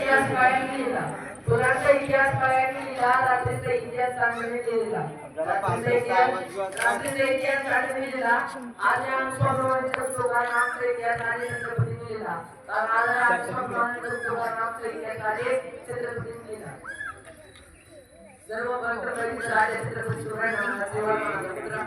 इतिहास कायम लिहिला. इतिहास कायम लिहिला रात्रीचा इतिहास चांगल्याने लिहिला. रात्रीचा इतिहास रात्रीचा इतिहास चांगल्याने लिहिला. आज करतो कारण आमचा इतिहास आणि छत्रपती लिहिला. कारण आज करतो कारण आमचा इतिहास आणि लिहिला. सर्व पंतप्रधान छत्रपती शिवराय महाराज सेवा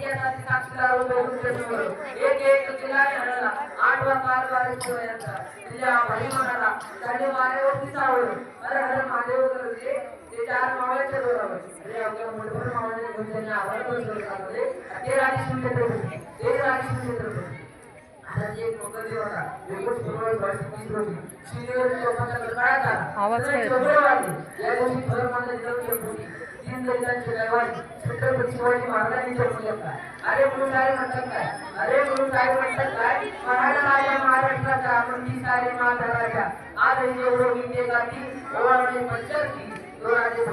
इतिहासाचे साक्षीदार उभे समोर. एक एक आठवा तुझ्या भाई त्याने मारेवरती महादेव करते ते चार मावळ्याच्या जोरावर मावळ्याने घेऊन त्यांनी ते आला आवाज काय? तीन छत्रपती शिवाजी अरे गुरु साहेब म्हणतात काय अरे गुरु साहेब म्हणतात काय मराठा राजा महाराष्ट्राचा आपण ती सारे महाराजा आज एवढं विद्ये पंचायती तो राजे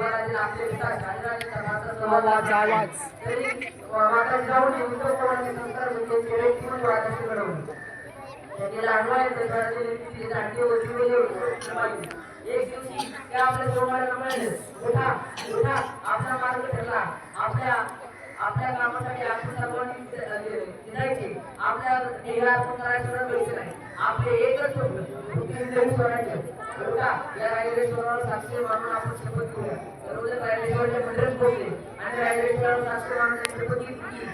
राजे आपले पिता आवाज, तरी माता जाऊन संस्कार म्हणजे केले वादाशी त्यांनी लांडवाय तर घरातील तिथे दांडी एक दिवशी त्या आपल्या सोमाला म्हणाले उठा उठा आपला मार्ग ठरला. आपल्या आपल्या कामासाठी आपण सर्वांनी निघायचे आपल्या ध्येय अर्पण करायचं पैसे नाही. आपले एकच स्वप्न स्वराज्य उठा या रायरेश्वरावर साक्षी मानून आपण शपथ घेऊया. सर्वजण रायरेश्वरच्या मंदिरात पोहोचले आणि रायरेश्वरावर साक्षी मानून शपथ घेतली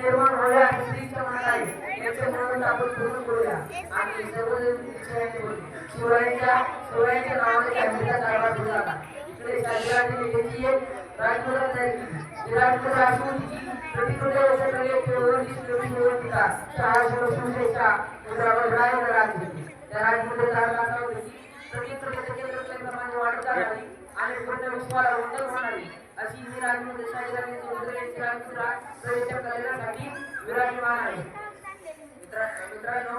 निर्माण व्हाव्या श्रीच्या मनात आहे. याचं म्हणून आपण पूर्ण करूया. आणि सर्वजण शिवरायांच्या शिवरायांच्या नावाने त्यांचा कारभार सुरू झाला इकडे शालिराजी होती. प्रतिकृती वसरलेले केवळी निवडणुका त्या प्रतिकृती वाढत आणि पूर्ण विश्वाला उंदर होणारी अशी ही राजमुद्रा शालिराजींची यांची प्रवेश करण्यासाठी विराजमान आहे. मित्रांनो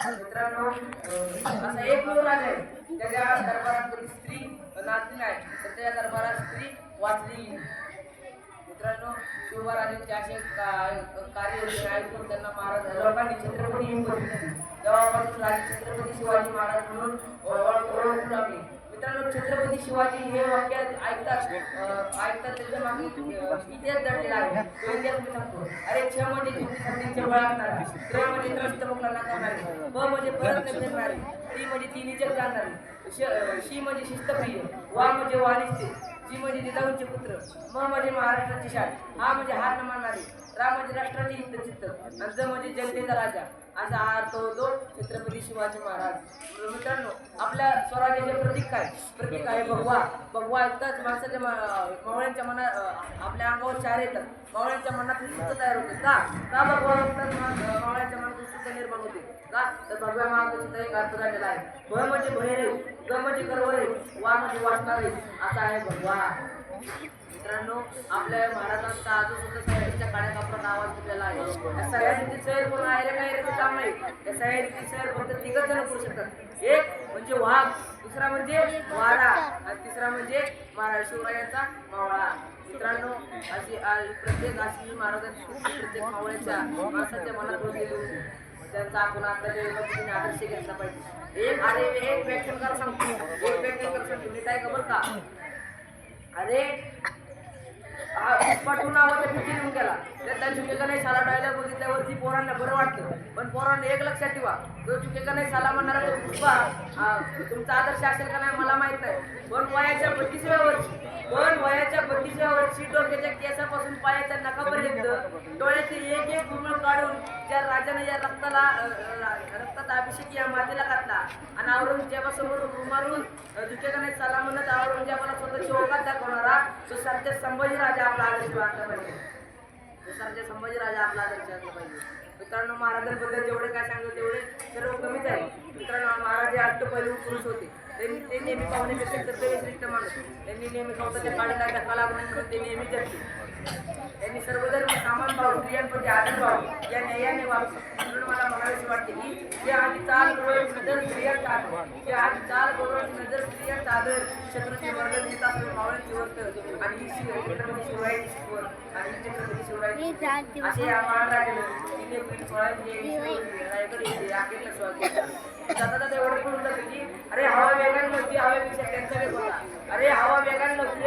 मित्रांनो असा एक मुलगा आहे. त्याच्या दरबारात कोणी स्त्री नाचली नाही. तर त्याच्या दरबारात स्त्री वाचली मित्रांनो शिवराजांचे असे का- कार्य ऐकून त्यांना महाराज लोकांनी छत्रपती येऊन बघितले तेव्हापासून राजे छत्रपती शिवाजी महाराज म्हणून ओळख लागली मित्रांनो छत्रपती शिवाजी हे वाक्य ऐकतात. ऐकतात त्याच्यामागे अं, इतिहास दडलेला आहे. तो इतिहास मी सांगतो. अरे छ म्हणजे जिंकण्याचे बळ असणारे त्र म्हणजे त्रस्त मुलांना करणारे ब म्हणजे परत न ती म्हणजे तिन्ही जग जाणणारे शी म्हणजे शिस्तप्रिय. वा म्हणजे वाणिज्य जी म्हणजे जिजाऊंचे पुत्र. म म्हणजे महाराष्ट्राची शाळ हा म्हणजे हार न मानणारी. राम म्हणजे राष्ट्राचे हित चित्त म्हणजे जनतेचा राजा. असा हा तो होतो छत्रपती शिवाजी महाराज. मित्रांनो आपल्या स्वराज्याचे प्रतीक काय? प्रतीक आहे भगवा भगवा ऐकताच माणसाच्या मावळ्यांच्या मनात आपल्या अंगावर चार येतात. मावळ्यांच्या मनात उत्सुकता तयार होते. का? का भगवा ऐकताच मावळ्यांच्या मनात उत्सुकता निर्माण होते? का? तर भगव्या महाराजांचा एक अर्थ झालेला आहे. भय म्हणजे भैरे ग म्हणजे करवरे वा म्हणजे वाटणारे असा आहे भगवा मित्रांनो आपल्या महाराजांचा अजून सुद्धा सह्याद्रीच्या काळ्या कापडात आवाज दिलेला आहे या सह्याद्रीची सैर कोण आहे काय रे काम नाही या सह्याद्रीची सैर फक्त तिघच जण करू शकतात एक म्हणजे वाघ दुसरा म्हणजे वारा आणि तिसरा म्हणजे महाराज शिवरायांचा मावळा. मित्रांनो अशी प्रत्येक अशी महाराजांची प्रत्येक मावळ्याच्या माणसाच्या मनात होती. त्यांचा आपण आता युगात आदर्श घेतला पाहिजे. एक अरे एक व्याख्यानकार सांगतो. एक व्याख्यानकार सांगतो. मी काय खबर का. अरे हा पुष्पाटू नावाचा पिक्चर येऊन गेला. तर त्या चुकेका नाही साला डायलॉग बघितल्यावरती पोरांना बरं वाटतं. पण पोरांना एक लक्षात ठेवा तो चुकेका नाही साला म्हणणारा तो पुष्पा तुमचा आदर्श असेल का नाही मला माहीत नाही. पण वयाच्या बत्तीसव्या वर्षी पण वयाच्या बत्तीसव्या वर्षी डोक्याच्या केसापासून पायाच्या नखापर्यंत डोळ्याचे एक एक गुमळ काढून ज्या राजाने या रक्ताला रक्ताचा अभिषेक या मातेला घातला. आणि औरंगजेबासमोर दुसऱ्या नाही साला म्हणत औरंगजेबाला स्वतःची ओकात दाखवणारा तो सध्या संभाजी राजा आपला आदर्श वाटला पाहिजे. तो संभाजी राजा आपला आदर्श वाटला पाहिजे. मित्रांनो महाराजांबद्दल जेवढे काय सांगतो तेवढे सर्व कमीच आहे. मित्रांनो महाराज हे अष्टपैलू पुरुष होते. त्यांनी ते नेहमी पाहुण्यापेक्षा कर्तव्य श्रेष्ठ माणूस. त्यांनी नेहमी कवताच्या काळीला धक्का लागू म्हणून ते नेहमी जगते स्त्रियांप्रती आदरभाव या न्यायाने वागतो. म्हणून मला म्हणावीशी वाटते की जे आधी चाल गौरव नजर स्त्रियांत आदर जे आधी चाल गौरव नजर स्त्रियांत आदर छत्रपती वर्ग देत असलेले मावळ्यांची वर्त आणि ही छत्रपती शिवरायांची शिकवण आणि ही छत्रपती शिवरायांची असे या महाराजाने तिने पीठ फळांचे रायगड आखेरला स्वागत. केलं. जाता जाता एवढं पण होतं की अरे हवा वेगाने नव्हती हवेपेक्षा त्यांचा वेग होता अरे हवा वेगाने नव्हती